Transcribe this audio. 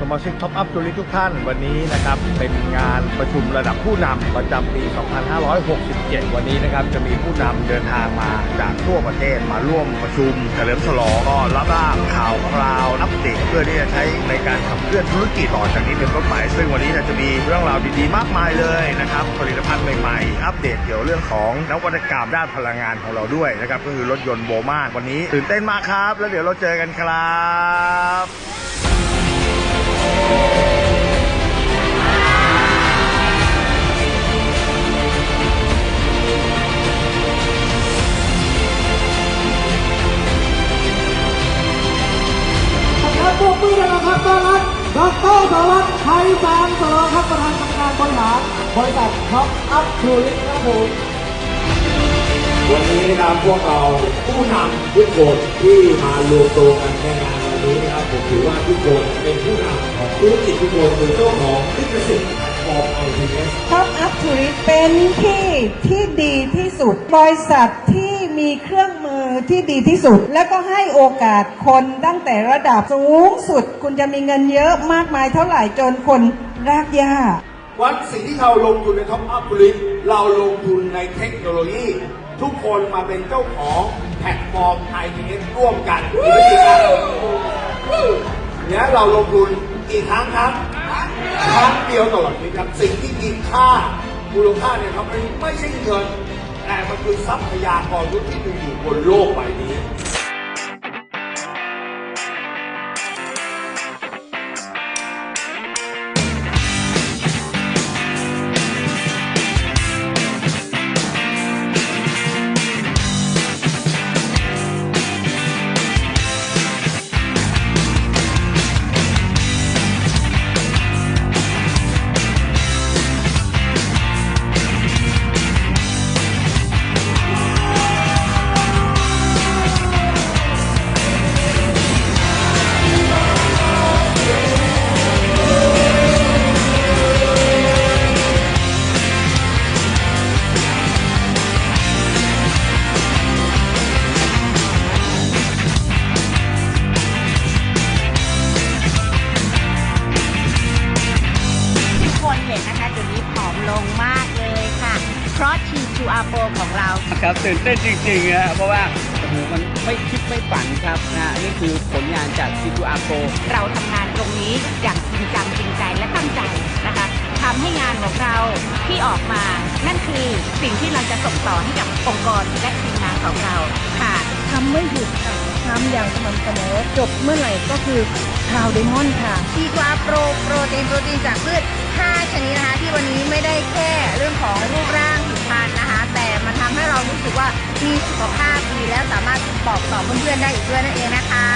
สมาชิกท็อปอัพจุลิทุกท่านวันนี้นะครับเป็นงานประชุมระดับผู้นำประจำปี 2567 วันนี้นะครับจะมีผู้นำเดินทางมาจากทั่วประเทศมาร่วมประชุมเฉลิมฉลองก็รับทราบข่าวคราวอัปเดตเพื่อที่จะใช้ในการขับเคลื่อนธุรกิจต่อจากนี้เป็นต้นไปซึ่งวันนี้จะมีเรื่องราวดีๆ มากมายเลยนะครับผลิตภัณฑ์ใหม่ๆ อัปเดตเกี่ยวเรื่องของนวัตกรรมด้านพลังงานของเราด้วยนะครับก็คือรถยนต์โบมาวันนี้ตื่นเต้นมากครับ แล้วเดี๋ยวเราเจอกันครับ ครับปรบมือกันนะครับต้อนรับดรสรัตรไทยแสงสโลครับประธานกรรมการบริหารบริษัทท็อปอัพทูริสครับผมวันนี้นะครับพวกเราผู้นำทุกคนที่มารวมตัวกันในงาน นนี้นะครับผมถือว่าทุกคนเป็นผู้นำของธุรกิจทุกคนเป็นเจ้าของลิขสิทธิ์แพลตฟอร์มไอทีเอสท็อปอัพทูริสเป็นที่ที่ดีที่สุด บริษัทที่มีเครื่องมือที่ดีที่สุด แล้วก็ให้โอกาสคนตั้งแต่ระดับสูงสุด คุณจะมีเงินเยอะมากมายเท่าไหร่จนคนรากหญ้าวันสิ่งที่เราลงทุนในท็อปอัพบริษัทเราลงทุนในเทคโนโลยี ทุกคนมาเป็นเจ้าของแพลตฟอร์มไอทีเอสร่วมกันมีวิธีกา เนี่ยเราลงทุนกี่ครั้งครับ ครั้งเดียวตลอดชีวิตครับสิ่งที่มีค่ามูลค่าเนี่ยครับมันไม่ใช่เงิน แต่มันคือทรัพยากรที่มีอยู่บนโลกใบนี้ T2R Pro ของเรา ครับตื่นเต้นจริงๆนะเพราะว่าโอ้โหมันไม่คิดไม่ฝันครับนะนี่คือผลงานจาก C2R Pro เราทำงานตรงนี้อย่างจริงจังจริงใจและตั้งใจนะคะทำให้งานของเราที่ออกมา นั่นคือสิ่งที่เราจะส่งต่อให้กับองค์กรและทีมงานของเราค่ะ ทำไม่หยุดค่ะทำอย่างสม่ำเสมอจบเมื่อไหร่ก็คือคราวเดมอนค่ะทีกวาโปรโปรตีนโปรตีนจากพืช 5 ชนิดนะคะที่วันนี้ไม่ได้แค่เรื่องของรูปร่างผิวพรรณนะคะแต่มันทำให้ เรารู้สึกว่ามีสุขภาพดีแล้วสามารถบอกต่อเพื่อนๆได้อีกด้วยนั่นเองนะคะ